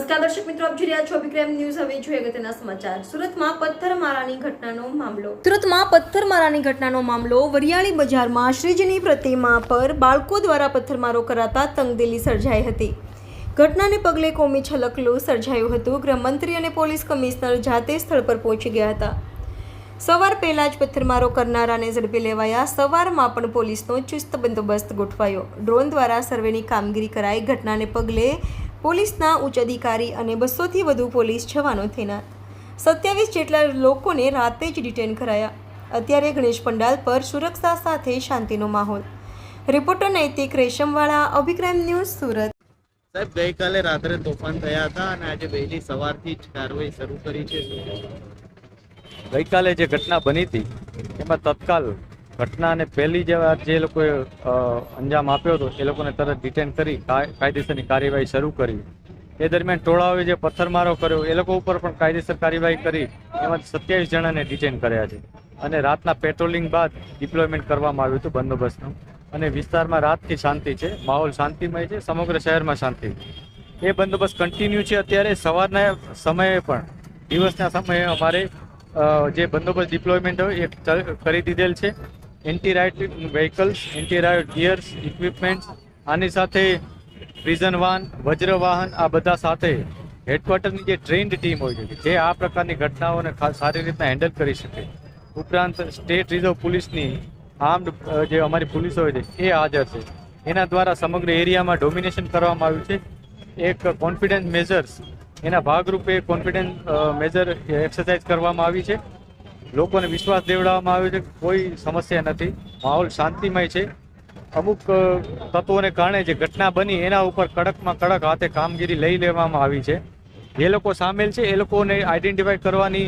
નમસ્કાર, દર્શક મિત્રો, આપ જોઈ રહ્યા છો વિક્રમ ન્યૂઝ. હવે જોઈએ અગત્યના સમાચાર. સુરતમાં પથ્થરમારાની ઘટનાનો મામલો. સુરતમાં પથ્થરમારાની ઘટનાનો મામલો વરિયાળી બજારમાં શ્રીજીની પ્રતિમા પર બાળકો દ્વારા પથ્થરમારો કરાતા તંગદિલી સર્જાઈ હતી. ઘટનાને પગલે કોમી છલકલું સર્જાયું હતું. ગૃહમંત્રી અને પોલીસ કમિશનર જાતે સ્થળ પર પહોંચી ગયા હતા. સવાર પહેલા જ પથ્થરમારો કરનારાને ઝડપી લેવાયા. સવારમાં પણ પોલીસનો ચુસ્ત બંદોબસ્ત ગોઠવાયો. ડ્રોન દ્વારા સર્વેની કામગીરી કરાઈ. ઘટનાને પગલે પોલીસના ઉચ્ચ અધિકારી અને બસોથી વધુ પોલીસ જવાનો થયેલા સત્યાવીસ જેટલા લોકોને રાતે જ ડિટેન કરાયા. અત્યારે ગણેશ પંડાલ પર સુરક્ષા સાથે શાંતિનો માહોલ. રિપોર્ટર નૈતિક રેશમવાળા અભિક્રમ ન્યૂઝ સુરત. સાહેબ ગઈકાલે રાત્રે તોફાન થયા હતા અને આજે વહેલી સવારથી જ કાર્યવાહી શરૂ કરી છે. ગઈકાલે જે ઘટના બની હતી એમાં તત્કાલ ઘટનાને પહેલી જે વાર જે લોકોએ અંજામ આપ્યો હતો, એ લોકોને તરત ડિટેન કરી કાયદેસરની કાર્યવાહી શરૂ કરી. એ દરમિયાન ટોળાઓએ જે પથ્થરમારો કર્યો, એ લોકો ઉપર પણ કાયદેસર કાર્યવાહી કરી, એમાં સત્યાવીસ જણાને ડિટેન કર્યા છે. અને રાતના પેટ્રોલિંગ બાદ ડિપ્લોયમેન્ટ કરવામાં આવ્યું હતું બંદોબસ્તનું. અને વિસ્તારમાં રાતથી શાંતિ છે, માહોલ શાંતિમય છે, સમગ્ર શહેરમાં શાંતિ એ બંદોબસ્ત કન્ટિન્યુ છે અત્યારે, સવારના સમયે પણ. દિવસના સમયે અમારે જે બંદોબસ્ત ડિપ્લોયમેન્ટ હોય, એ કરી દીધેલ છે. Anti riot vehicles anti riot gears equipments આની સાથે પ્રિઝન વાહન વજ્ર વાહન, આ બધા સાથે હેડક્વાર્ટરની જે ટ્રેન્ડ ટીમ હોય છે, જે આ પ્રકારની ઘટનાઓને સારી રીતના હેન્ડલ કરી શકે. ઉપરાંત સ્ટેટ રિઝર્વ પોલીસની આર્મ્ડ જે અમારી પોલીસ હોય છે, એ હાજર છે. એના દ્વારા સમગ્ર એરિયામાં ડોમિનેશન કરવામાં આવ્યું છે. એક કોન્ફિડન્સ મેઝર્સ એના ભાગરૂપે કોન્ફિડન્સ મેજર એક્સરસાઇઝ કરવામાં આવી છે. લોકોને વિશ્વાસ દેવડાવવામાં આવ્યો છે કોઈ સમસ્યા નથી. માહોલ શાંતિમય છે. અમુક તત્વોને કારણે જે ઘટના બની એના ઉપર કડકમાં કડક હાથે કામગીરી લઈ લેવામાં આવી છે. જે લોકો સામેલ છે, એ લોકોને આઈડેન્ટિફાઈ કરવાની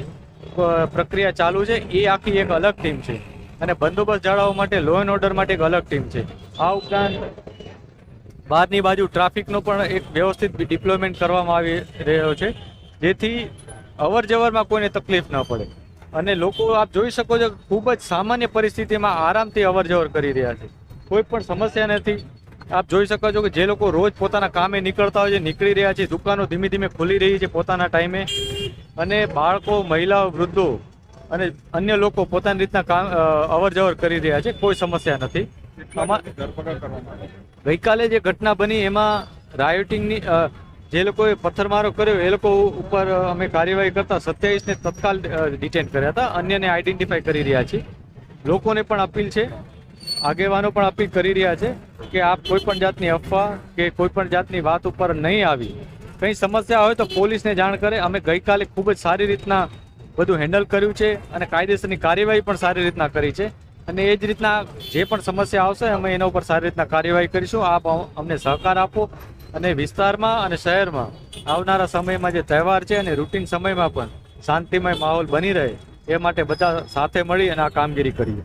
પ્રક્રિયા ચાલુ છે. એ આખી એક અલગ ટીમ છે. અને બંદોબસ્ત જાળવવા માટે લો એન્ડ ઓર્ડર માટે એક અલગ ટીમ છે. આ ઉપરાંત, બહારની બાજુ ટ્રાફિકનો પણ એક વ્યવસ્થિત ડિપ્લોયમેન્ટ કરવામાં આવી રહ્યો છે. જેથી અવર જવરમાં કોઈને તકલીફ ન પડે. અને લોકો આપ જોઈ શકો છો ખૂબ જ સામાન્ય પરિસ્થિતિમાં આરામથી અવર જવર કરી રહ્યા છે. કોઈ પણ સમસ્યા નથી. આપ જોઈ શકો છો કે જે લોકો રોજ પોતાના કામે નીકળતા હોય છે નીકળી રહ્યા છે દુકાનો ધીમે ધીમે ખુલી રહી છે પોતાના ટાઈમે. અને બાળકો મહિલાઓ વૃદ્ધો અને અન્ય લોકો પોતાની રીતના કામ અવર જવર કરી રહ્યા છે. કોઈ સમસ્યા નથી. ગઈકાલે જે ઘટના બની એમાં રાયોટિંગની જે લોકોએ પથ્થરમારો કર્યો, એ લોકો ઉપર અમે કાર્યવાહી કરતા સત્યાવીસને તત્કાલ ડિટેન કર્યા હતા. અન્યને આઈડેન્ટિફાઈ કરી રહ્યા છીએ. લોકોને પણ અપીલ છે, આગેવાનો પણ અપીલ કરી રહ્યા છે કે આપ કોઈ પણ જાતની અફવા કે કોઈ પણ જાતની વાત ઉપર નહીં આવી. કંઈ સમસ્યા હોય તો પોલીસને જાણ કરે. અમે ગઈકાલે ખૂબ જ સારી રીતના બધું હેન્ડલ કર્યું છે અને કાયદેસરની કાર્યવાહી પણ સારી રીતના કરી છે. અને એ જ રીતના જે પણ સમસ્યા આવશે, અમે એના ઉપર સારી રીતના કાર્યવાહી કરીશું. આપ અમને સહકાર આપો. અને વિસ્તારમાં અને શહેરમાં આવનારા સમયમાં જે તહેવાર છે અને રૂટિન સમયમાં પણ શાંતિમય માહોલ બની રહે એ માટે બધા સાથે મળી અને આ કામગીરી કરીએ.